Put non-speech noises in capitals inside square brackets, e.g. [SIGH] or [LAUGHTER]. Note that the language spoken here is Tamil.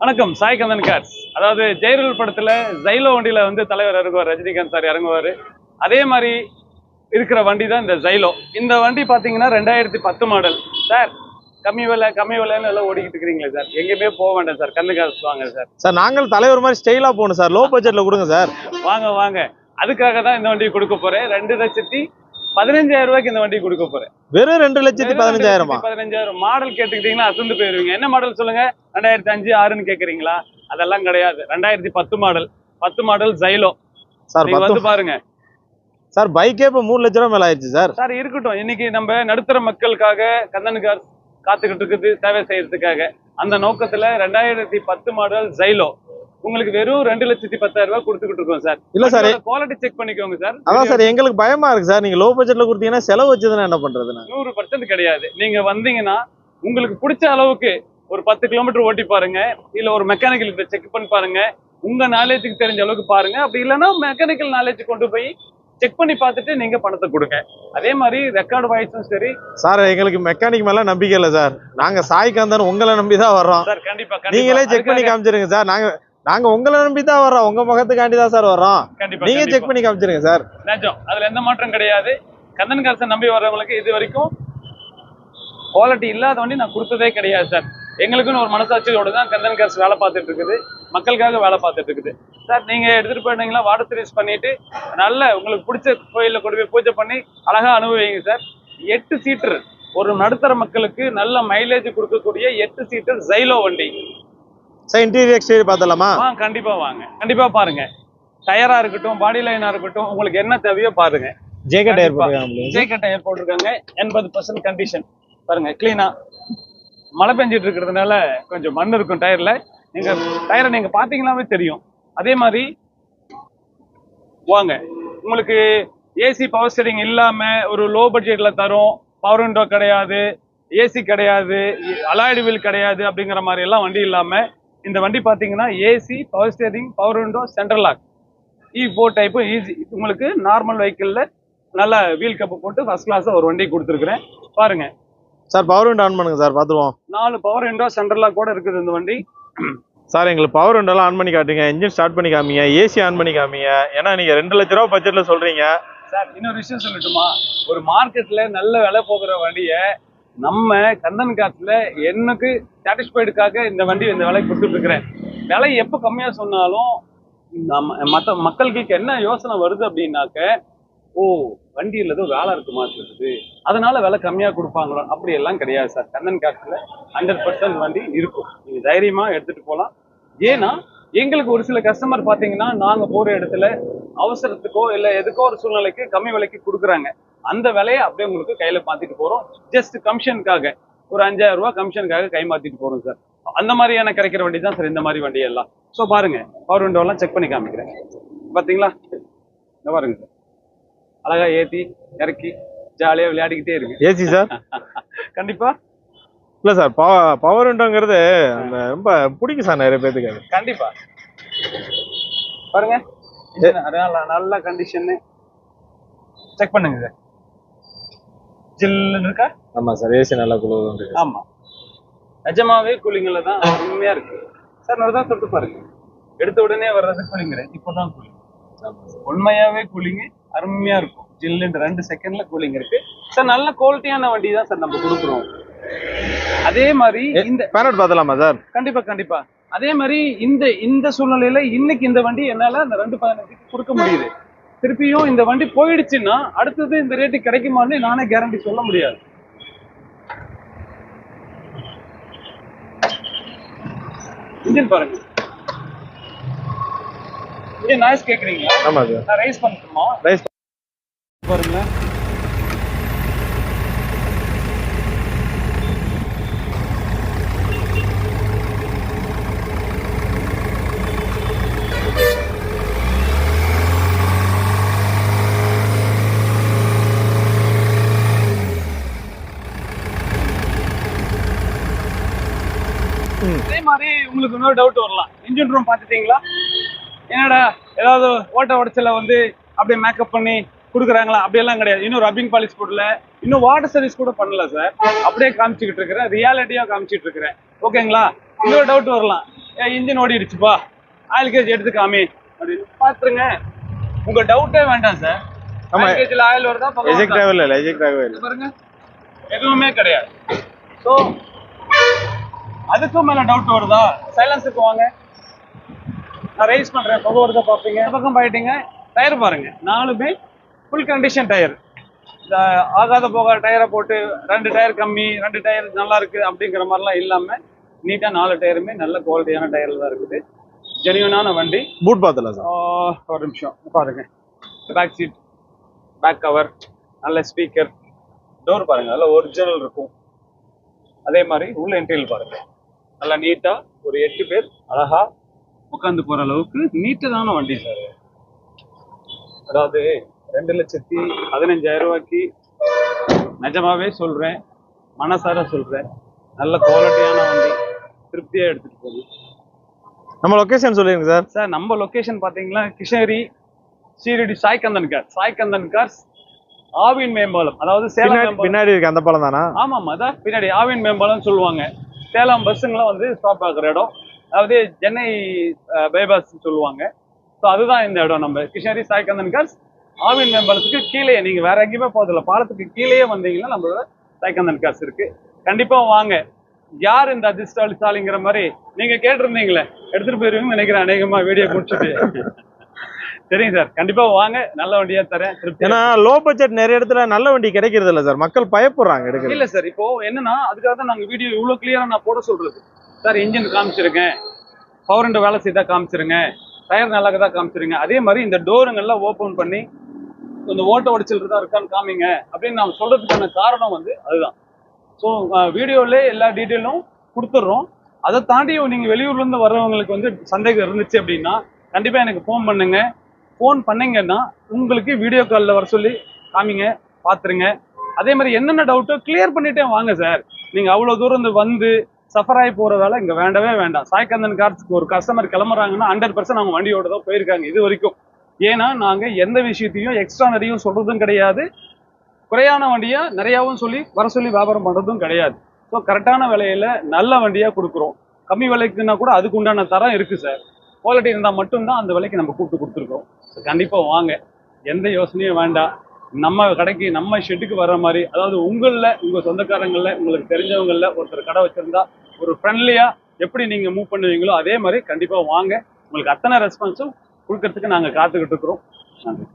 வணக்கம் சாய் கந்தன் கார்ஸ் அதாவது ஜெயலலிதா படத்துல ஜைலோ வண்டியில வந்து தலைவர் இறங்குவார் ரஜினிகாந்த் சார் இறங்குவாரு. அதே மாதிரி இருக்கிற வண்டி தான் இந்த ஜைலோ. இந்த வண்டி பாத்தீங்கன்னா ரெண்டாயிரத்தி பத்து மாடல் சார் கம்மி விலை கம்மி விலைன்னு எல்லாம் ஓடிக்கிட்டு இருக்கிறீங்களே சார். எங்கேயுமே போக வேண்டாம் சார். கண்ணு காசு வாங்க சார். சார் நாங்கள் தலைவர் மாதிரி ஸ்டைலா போகணும் சார். லோ பட்ஜெட்ல கொடுங்க சார். வாங்க வாங்க. அதுக்காக தான் இந்த வண்டி கொடுக்க போறேன். ரெண்டு லட்சத்தி பதினஞ்சாயிரம் ரூபாய்க்கு இந்த வண்டி கொடுக்க போறேன். வெறும் ரெண்டு லட்சத்தி பதினஞ்சாயிரமா? பதினஞ்சாயிரம். மாடல் கேட்டுக்கிட்டீங்கன்னா அசந்து போயிருவீங்க. என்ன மாடல் சொல்லுங்க? ரெண்டாயிரத்தி அஞ்சு ஆறுன்னு கேக்குறீங்களா? அதெல்லாம் கிடையாது. ரெண்டாயிரத்தி பத்து மாடல் பத்து மாடல் ஜைலோ சார் வந்து பாருங்க. சார் பைக்கே இப்போ மூணு லட்ச ரூபா மேல ஆயிடுச்சு சார். சார் இருக்கட்டும். இன்னைக்கு நம்ம நடுத்தர மக்களுக்காக கந்தனுக்கார் காத்துக்கிட்டு இருக்குது சேவை செய்யறதுக்காக. அந்த நோக்கத்துல ரெண்டாயிரத்தி பத்து மாடல் ஜைலோ உங்களுக்கு வெறும் ரெண்டு லட்சத்தி பத்தாயிரம் ரூபாய் கொடுத்துக்கிட்டு இருக்கோம் சார். இல்ல சார் குவாலிட்டி செக் பண்ணிக்கோங்க சார். அதான் சார் எங்களுக்கு பயமா இருக்கு சார். நீங்க லோ பட்ஜெட்ல கொடுத்தீங்கன்னா செலவு வச்சதுன்னா என்ன பண்றது நான் நூறு பர்சன்ட் கிடையாது. நீங்க வந்தீங்கன்னா உங்களுக்கு பிடிச்ச அளவுக்கு ஒரு பத்து கிலோமீட்டர் ஓட்டி பாருங்க. இல்ல ஒரு மெக்கானிக்கல் செக் பண்ணி பாருங்க. உங்க நாலேஜுக்கு தெரிஞ்ச அளவுக்கு பாருங்க. அப்படி இல்லைன்னா மெக்கானிக்கல் நாலேஜ் கொண்டு போய் செக் பண்ணி பார்த்துட்டு நீங்க பணத்தை கொடுங்க. அதே மாதிரி ரெக்கார்டு வாய்ஸும் சரி. சார் எங்களுக்கு மெக்கானிக் மேல நம்பிக்கை இல்லை சார். நாங்க சாய் காந்தன் உங்களை நம்பி தான் வர்றோம். சார் கண்டிப்பா. நீங்களே செக் பண்ணி காமிச்சிருங்க சார். நாங்க நாங்க உங்களை நம்பி தான் வர்றோம். உங்க முகத்துக்காண்டி தான் சார் வர்றோம். நீங்க செக். பண்ணி காமிச்சிருங்க சார். நிஜம். அதுல எந்த மாற்றம் கிடையாது. கந்தன் காசை நம்பி வர்றவங்களுக்கு இது வரைக்கும் குவாலிட்டி இல்லாத வண்டி நான் கொடுத்ததே கிடையாது சார். எங்களுக்குன்னு ஒரு மனசாட்சியோட தான் கந்தன் காசு வேலை பார்த்துட்டு இருக்குது. மக்களுக்காக வேலை பார்த்துட்டு இருக்குது. சார் நீங்க எடுத்துட்டு போயிட்டீங்களா வாட்டர் சர்வீஸ் பண்ணிட்டு நல்ல உங்களுக்கு பிடிச்ச கோயில்ல கொண்டு போய் பூஜை பண்ணி அழகா அனுபவிங்க சார். எட்டு சீட்டர் ஒரு நடுத்தர மக்களுக்கு நல்ல மைலேஜ் கொடுக்கக்கூடிய எட்டு சீட்டர் ஜைலோ வண்டி. சார் இன்டீரியர் எக்ஸ்டீரியர் பார்த்தலாமா ஆ கண்டிப்பா வாங்க. கண்டிப்பா பாருங்க. டயரா இருக்கட்டும் பாடி லைனா இருக்கட்டும் உங்களுக்கு என்ன தேவையோ பாருங்க. JK tyre. போட்டுருக்காங்க ஜேகே டயர் போட்டிருக்காங்க. எண்பது பர்சன்ட் கண்டிஷன் பாருங்க கிளீனா மழை பெஞ்சிட்டு இருக்கிறதுனால கொஞ்சம் மண் இருக்கும் டயர்ல நீங்க டயரை நீங்க பாத்தீங்கன்னாவே தெரியும். அதே மாதிரி வாங்க. உங்களுக்கு ஏசி பவர் ஸ்டேரிங் இல்லாம ஒரு லோ பட்ஜெட்ல தரும். பவர் விண்டோ கிடையாது. ஏசி கிடையாது. அலாய்டு வீல் கிடையாது அப்படிங்கிற மாதிரி எல்லாம் வண்டி இல்லாம இந்த வண்டி பாத்தீங்கன்னா AC power steering power window central lock E four type easy உங்களுக்கு நார்மல் வெஹிக்கிளில் நல்ல வீல் கப்பு போட்டு ஃபர்ஸ்ட் கிளாஸாக ஒரு வண்டி கொடுத்துருக்குறேன். பாருங்க. சார் பவர் விண்டோ ஆன் பண்ணுங்க சார் பார்த்துருவோம் நாலு பவர் விண்டோ சென்ட்ரல் லாக் கூட இருக்குது இந்த வண்டி. சார் எங்களுக்கு பவர் விண்டோலாம் ஆன் பண்ணி காட்டுங்க. இன்ஜின் ஸ்டார்ட் பண்ணி காமிங்க ஏசி ஆன் பண்ணி காமிங்க. ஏன்னா நீங்க ரெண்டு லட்ச ரூபா பட்ஜெட்ல சொல்றீங்க. சார் இன்னொரு விஷயம் சொல்லட்டுமா? ஒரு மார்க்கெட்ல நல்ல விலை போகிற வண்டியை நம்ம கந்தன் காசுல எனக்கு சாட்டிஸ்ஃபைடுக்காக இந்த வண்டி இந்த விலை கொடுத்துட்டு இருக்கிறேன் விலை எப்போ கம்மியாக சொன்னாலும் நம்ம மற்ற மக்களுக்கு என்ன யோசனை வருது அப்படின்னாக்க ஓ வண்டியில் ஏதோ வேலை இருக்கு மாட்டிருக்குது அதனால விலை கம்மியாக கொடுப்பாங்களோ அப்படி எல்லாம் கிடையாது சார். கந்தன் காட்டில் ஹண்ட்ரட் பர்சன்ட் வண்டி இருக்கும். நீங்கள் தைரியமாக எடுத்துகிட்டு போகலாம் ஏன்னா எங்களுக்கு ஒரு சில கஸ்டமர் பார்த்தீங்கன்னா நாங்கள் போகிற இடத்துல அவசரத்துக்கோ இல்லை எதுக்கோ ஒரு சூழ்நிலைக்கு கம்மி விலைக்கு கொடுக்குறாங்க. அந்த விலையை அப்படியே உங்களுக்கு கையில மாத்திட்டு போறோம். ஜஸ்ட் கமிஷனுக்காக ஒரு அஞ்சாயிரம் ரூபாய் கமிஷனுக்காக கை மாத்திட்டு போறோம் சார் அந்த மாதிரியான கிடைக்கிற வண்டி தான் சார் இந்த மாதிரி வண்டி எல்லாம் ஸோ பாருங்க பவர் விண்டோ எல்லாம் செக் பண்ணி காமிக்கிறேன். பாத்தீங்களா? இந்த பாருங்க சார் அழகா ஏத்தி இறக்கி ஜாலியா விளையாடிக்கிட்டே இருக்கு. ஏசி சார் [LAUGHS] கண்டிப்பா. இல்ல சார் பவர் விண்டோங்கிறது அந்த ரொம்ப பிடிக்கும் சார் நிறைய பேத்துக்கு அது. கண்டிப்பா. பாருங்க நல்ல நல்ல கண்டிஷன் செக் பண்ணுங்க சார் ஜில்லுன்னு இருக்கா? ஆமா சார் ஏசி நல்லா குழுவுது ஆமா. நிஜமாவே கூலிங்ல தான் உண்மையா இருக்கு. சார் நான் தான் தொட்டு பாருங்க. எடுத்த உடனே வர்றது கூலிங் இப்போதான் கூலிங் உண்மையாவே கூலிங் அருமையா இருக்கும். ஜில்லுன்னு ரெண்டு செகண்ட்ல கூலிங் இருக்கு. சார் நல்ல குவாலிட்டியான வண்டி தான் சார் நம்ம கொடுக்குறோம். அதே மாதிரி இந்த பேனட் பார்த்தலாமா சார்? கண்டிப்பா கண்டிப்பா. அதே மாதிரி இந்த இந்த சூழ்நிலையில இன்னைக்கு இந்த வண்டி என்னால அந்த ரெண்டு பதினஞ்சுக்கு கொடுக்க முடியுது. திருப்பியும் இந்த வண்டி போயிடுச்சுன்னா அடுத்தது இந்த ரேட்டு கிடைக்குமான்னு நானே கேரண்டி சொல்ல முடியாது. இன்ஜின் பாருங்க. இன்ஜின் நாய்ஸ் கேக்குறீங்களா? ஆமா சார். நான் ரைஸ் பண்ணட்டுமா? ரைஸ் பாருங்க அதே மாதிரி உங்களுக்கு இன்னொரு டவுட் வரலாம். இன்ஜின் ரூம் பார்த்துட்டீங்களா? என்னடா ஏதாவது ஓட்ட உடச்சல வந்து அப்படியே மேக்கப் பண்ணி கொடுக்குறாங்களா? அப்படியெல்லாம் கிடையாது. இன்னும் ரப்பிங் பாலிஷ் போடல. இன்னும் வாட்டர் சர்வீஸ் கூட பண்ணல சார் அப்படியே காமிச்சிக்கிட்டு இருக்கிறேன். ரியாலிட்டியா காமிச்சிட்டு இருக்கிறேன். ஓகேங்களா இன்னொரு டவுட் வரலாம். இன்ஜின் ஓடிடுச்சுப்பா. ஆயில் கேஜ் எடுத்து காமி அப்படின்னு பாத்துருங்க உங்க டவுட்டே வேண்டாம் சார். ஆயில் கேஜ்ல ஆயில் வருதா எஜெக்ட் இல்லை எஜெக்ட் ஆகவே இல்லை. இது பாருங்க. எதுவுமே கிடையாது. ஸோ அதுக்கும் மேல டவுட் வருதா? சைலன்ஸுக்கு வாங்க. நான் ரைஸ் பண்றேன். புகை வருதா பார்ப்பீங்க. பக்கம் போயிட்டீங்க. டயர் பாருங்க. நாலுமே ஃபுல் கண்டிஷன் டயர் இந்த ஆகாத போகாத டயரை போட்டு ரெண்டு டயர் கம்மி ரெண்டு டயர் நல்லா இருக்கு அப்படிங்கிற மாதிரிலாம் இல்லாம நீட்டா நாலு டயருமே நல்ல குவாலிட்டியான டயர்ல தான் இருக்குது. ஜெனியூனான வண்டி. பூட் ஆஹ் ஒரு நிமிஷம். பாருங்க. பேக் சீட் பேக் கவர் நல்ல ஸ்பீக்கர் டோர் பாருங்க. நல்ல ஒரிஜினல் இருக்கும். அதே மாதிரி உள்ள இன்டீரியல் பாருங்க. நல்லா நீட்டா ஒரு எட்டு பேர் அழகா உட்காந்து போற அளவுக்கு நீட்டதான வண்டி சார். அதாவது ரெண்டு லட்சத்தி பதினஞ்சாயிரம் ரூபாய்க்கு நிஜமாவே சொல்றேன் மனசார சொல்றேன். நல்ல குவாலிட்டியான வண்டி திருப்தியா எடுத்துட்டு போகுது. நம்ம லொகேஷன் சொல்லிருங்க சார். சார் நம்ம லொகேஷன் பாத்தீங்கன்னா கிருஷ்ணகிரி சீரடி சாய்கந்தன் கார். சாய்கந்தன் கார்ஸ் ஆவின் மேம்பாலம். அதாவது சேலம் பின்னாடி இருக்கு அந்த பழம் தானா? ஆமாம் அதான் பின்னாடி. ஆவின் மேம்பாலம் சொல்லுவாங்க. சேலம் பஸ்ஸுங்களாம் வந்து ஸ்டாப் ஆகுற இடம். அதாவது சென்னை பைபாஸ் சொல்லுவாங்க. ஸோ அதுதான் இந்த இடம் நம்ம. கிருஷ்ணகிரி சாய்கந்தன் கார்ஸ் ஆவின் மேம்பாலத்துக்கு கீழே. நீங்க வேற எங்கேயுமே போகிறதில்ல பாலத்துக்கு கீழேயே வந்தீங்கன்னா நம்மளோட சாய்கந்தன் கார்ஸ் இருக்கு. கண்டிப்பா வாங்க. யார் இந்த அதிர்ஷ்டாலிசாலிங்கிற மாதிரி? நீங்க கேட்டிருந்தீங்களே. எடுத்துட்டு போயிருவீங்கன்னு நினைக்கிறேன். அநேகமா வீடியோ முடிச்சுட்டு. சரிங்க சார். கண்டிப்பா வாங்க. நல்ல வண்டியா தரேன். ஏன்னா லோ பட்ஜெட் நிறைய இடத்துல நல்ல வண்டி கிடைக்கிறது இல்ல சார். மக்கள் பயப்படுறாங்க எடுக்கிறது. இல்ல சார். இப்போ என்னன்னா அதுக்காக தான் நாங்க வீடியோ இவ்வளவு கிளியரா நான் போட சொல்றது. சார் இன்ஜின் காமிச்சிருக்கேன் பவர் அண்ட் வேலை செய்தா காமிச்சிருங்க. டயர் நல்லா தான் காமிச்சிருங்க. அதே மாதிரி இந்த டோருங்கெல்லாம் ஓபன் பண்ணி இந்த ஓட்ட உடைச்சல் இருக்கான்னு காமிங்க. அப்படின்னு நான் சொல்றதுக்கான காரணம் வந்து அதுதான். ஸோ வீடியோல எல்லா டீட்டெயிலும் கொடுத்துட்றோம் அதை நீங்க வெளியூர்ல இருந்து வர்றவங்களுக்கு வந்து சந்தேகம் இருந்துச்சு அப்படின்னா கண்டிப்பா எனக்கு ஃபோன் பண்ணுங்க. ஃபோன் பண்ணீங்கன்னா உங்களுக்கு வீடியோ காலில் வர சொல்லி காமிங்க பார்த்துருங்க அதே மாதிரி என்னென்ன டவுட்டோ கிளியர் பண்ணிட்டே வாங்க சார் நீங்கள் அவ்வளோ தூரம் இந்த வந்து சஃபர் ஆகி போகிறதால வேலை வேண்டவே வேண்டாம். சாய்கந்தன் கார்ஸ்க்கு ஒரு கஸ்டமர் கிளம்புறாங்கன்னா ஹண்ட்ரட் பர்சன்ட் அவங்க வண்டியோட தான் போயிருக்காங்க இது வரைக்கும். ஏன்னா நாங்கள் எந்த விஷயத்தையும் எக்ஸ்ட்ரா நிறைய சொல்கிறதும் கிடையாது. குறையான வண்டியாக நிறையாவும் சொல்லி வர சொல்லி வியாபாரம் பண்ணுறதும் கிடையாது. ஸோ கரெக்டான விலையில நல்ல வண்டியாக கொடுக்குறோம். கம்மி விலைக்குன்னா கூட அதுக்கு உண்டான தரம் இருக்குது சார் குவாலிட்டி இருந்தால் மட்டும்தான் அந்த விலைக்கு நம்ம கூப்பிட்டு கொடுத்துருக்கோம். ஸோ கண்டிப்பா வாங்க. எந்த யோசனையும் வேண்டாம். நம்ம கடைக்கு நம்ம ஷெட்டுக்கு வர்ற மாதிரி அதாவது உங்களில் உங்க சொந்தக்காரங்களில் உங்களுக்கு தெரிஞ்சவங்கள்ல ஒருத்தர் கடை வச்சிருந்தா ஒரு ஃப்ரெண்ட்லியா எப்படி நீங்க மூவ் பண்ணுவீங்களோ அதே மாதிரி கண்டிப்பா வாங்க. உங்களுக்கு அத்தனை ரெஸ்பான்ஸும் கொடுக்கறதுக்கு நாங்க காத்துக்கிட்டு இருக்கிறோம். நன்றி.